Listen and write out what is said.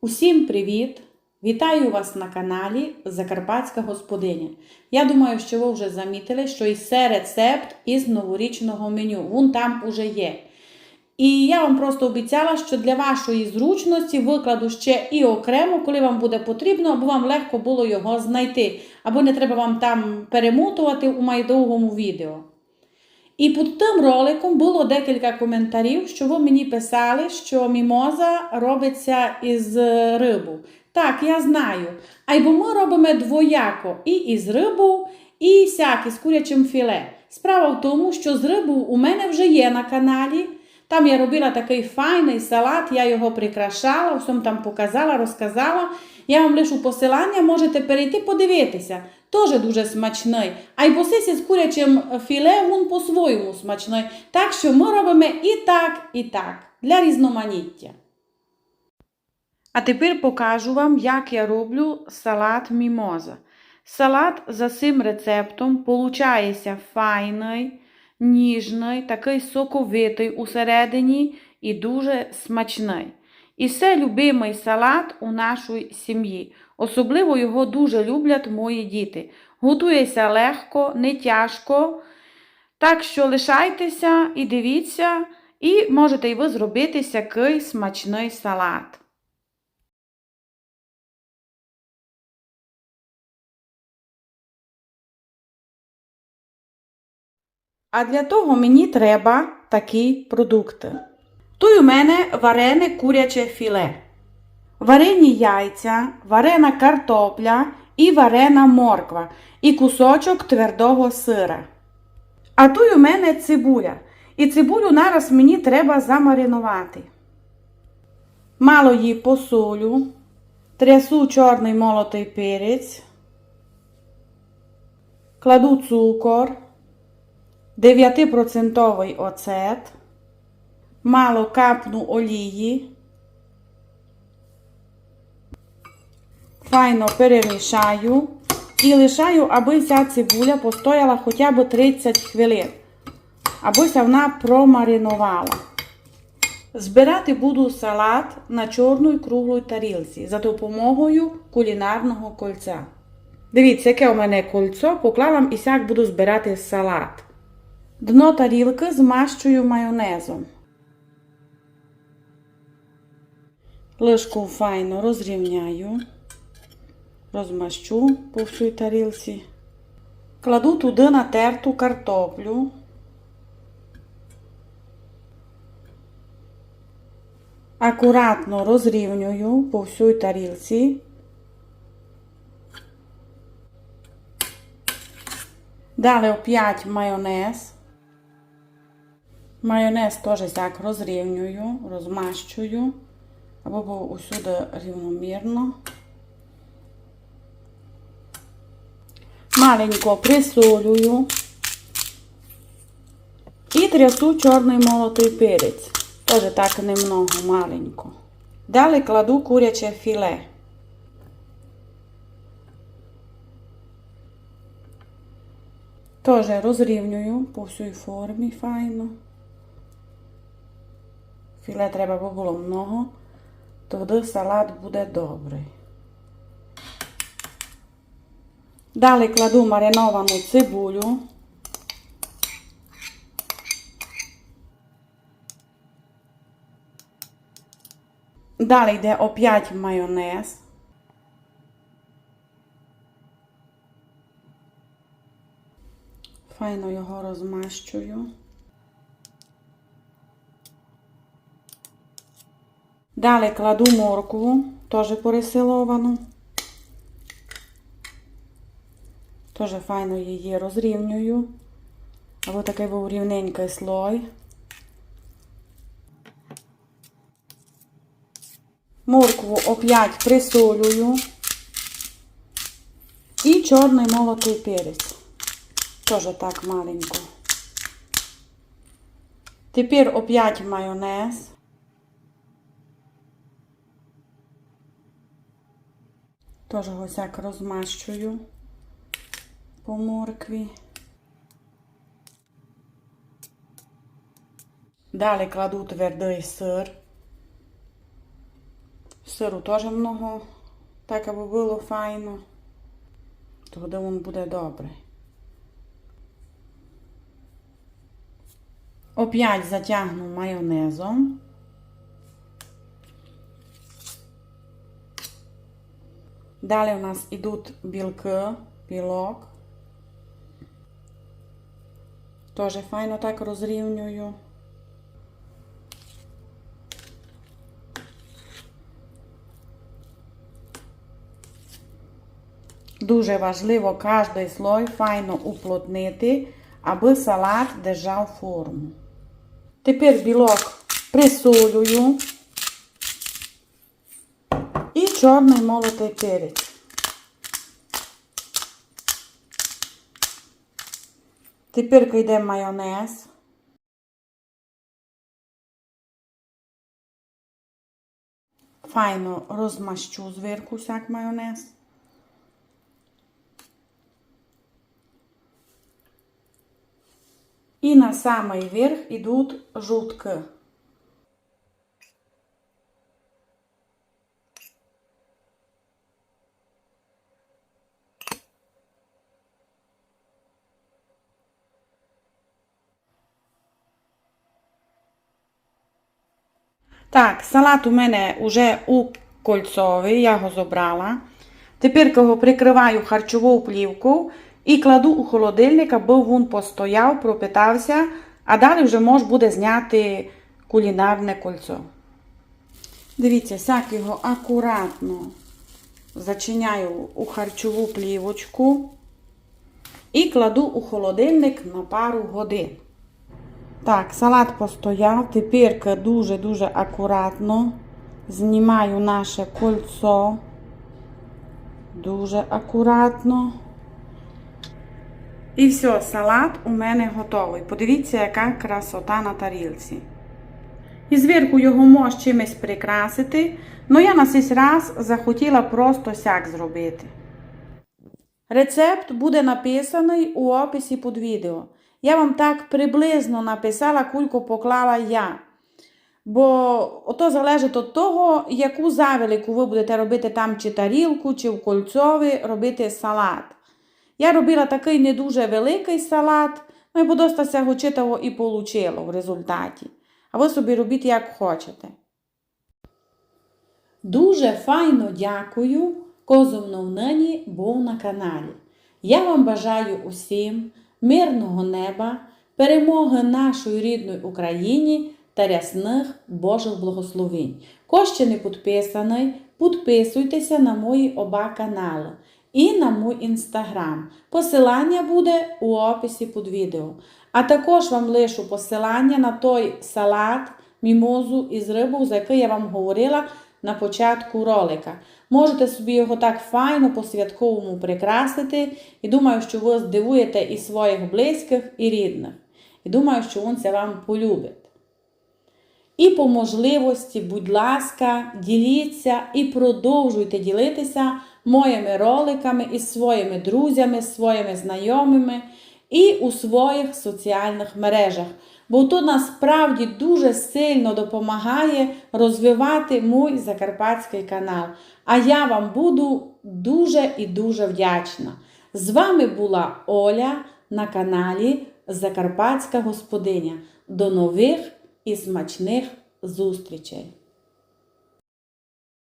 Усім привіт! Вітаю вас на каналі Закарпатська господиня. Я думаю, що ви вже замітили, що і це рецепт із новорічного меню. Він там уже є. І я вам просто обіцяла, що для вашої зручності викладу ще і окремо, коли вам буде потрібно, аби вам легко було його знайти, або не треба вам там перемотувати у майдовгому відео. І під тим роликом було декілька коментарів, що ви мені писали, що мімоза робиться із рибу. Так, я знаю. А й бо ми робимо двояко і із рибу, і всякі з курячим філе. Справа в тому, що з рибу у мене вже є на каналі. Там я робила такий файний салат, я його прикрашала, всім там показала, розказала. Я вам лишу посилання, можете перейти подивитися. Теж дуже смачний. А й босисі з курячим філе він по-своєму смачний. Так що ми робимо і так, і так, для різноманіття. А тепер покажу вам, як я роблю салат мімоза. Салат за цим рецептом получається файний, ніжний, такий соковитий усередині і дуже смачний. І це любимий салат у нашій сім'ї. Особливо його дуже люблять мої діти. Готується легко, не тяжко. Так що лишайтеся і дивіться, і можете і ви зробити такий смачний салат. А для того мені треба такі продукти. Тут у мене варене куряче філе, варені яйця, варена картопля і варена морква, і кусочок твердого сира. А тут у мене цибуля. І цибулю нараз мені треба замаринувати. Мало її посолю, трясу чорний молотий перець, кладу цукор. 9% оцет, мало капну олії, файно перемішаю і лишаю, аби ця цибуля постояла хоча б 30 хвилин, аби вона промаринувала. Збирати буду салат на чорній круглій тарілці за допомогою кулінарного кольця. Дивіться, яке у мене кольцо, поклала і сяк буду збирати салат. Дно тарілки змащую майонезом. Лишку файно розрівняю, розмащу по всій тарілці. Кладу туди натерту картоплю. Акуратно розрівнюю по всій тарілці. Далі опять майонез. Майонез теж так розрівнюю, розмащую, аби було усюди рівномірно. Маленько присолюю і трясу чорний молотий перець. Теж так немного маленько. Далі кладу куряче філе. Теж розрівнюю по всій формі файно. Філе треба було много, тоді салат буде добрий. Далі кладу мариновану цибулю. Далі йде опять майонез. Файно його розмащую. Далі кладу моркву, теж пересиловану. Теж файно її розрівнюю. Аби такий був рівненький слой. Моркву опять присолюю. І чорний молотий перець. Теж так маленько. Тепер опять майонез. Теж ось як розмащую по моркві. Далі кладу твердий сир. Сиру теж много, так аби було файно. Тоді він буде добре. Оп'ять затягну майонезом. Далі у нас ідуть білки, білок. Теж файно так розрівнюю. Дуже важливо кожний слой файно уплотнити, аби салат держав форму. Тепер білок присолюю чорний молотий перець. Тепер йде майонез. Файно розмащу зверху сяк майонез. І на самий верх ідуть жовтки. Так, салат у мене вже укольцовий, я його забрала. Тепер його прикриваю харчовою плівкою і кладу у холодильник, аби він постояв, пропитався, а далі вже можна буде зняти кулінарне кольцо. Дивіться, сяк його акуратно зачиняю у харчову плівочку і кладу у холодильник на пару годин. Так, салат постояв. Тепер дуже-дуже акуратно знімаю наше кольцо. Дуже акуратно. І все, салат у мене готовий. Подивіться, яка красота на тарілці. І зверху його можна чимось прикрасити, але я на цей раз захотіла просто сяк зробити. Рецепт буде написаний у описі під відео. Я вам так приблизно написала, кульку поклала я. Бо ото залежить від того, яку завелику ви будете робити там чи тарілку, чи в кольцові робити салат. Я робила такий не дуже великий салат, ну і подостася гочитого і получило в результаті. А ви собі робіть, як хочете. Дуже файно дякую, козовно нині був на каналі. Я вам бажаю усім мирного неба, перемоги нашої рідної Україні та рясних Божих благословень. Хто ще не підписаний, підписуйтеся на мої оба канали і на мій інстаграм. Посилання буде у описі під відео. А також вам лишу посилання на той салат, мімозу із рибою, за який я вам говорила на початку ролика. Можете собі його так файно по-святковому прикрасити. І думаю, що ви здивуєте і своїх близьких, і рідних. І думаю, що він це вам полюбить. І по можливості, будь ласка, діліться і продовжуйте ділитися моїми роликами із своїми друзями, своїми знайомими і у своїх соціальних мережах. Бо тут насправді дуже сильно допомагає розвивати мій закарпатський канал. А я вам буду дуже і дуже вдячна. З вами була Оля на каналі Закарпатська Господиня. До нових і смачних зустрічей!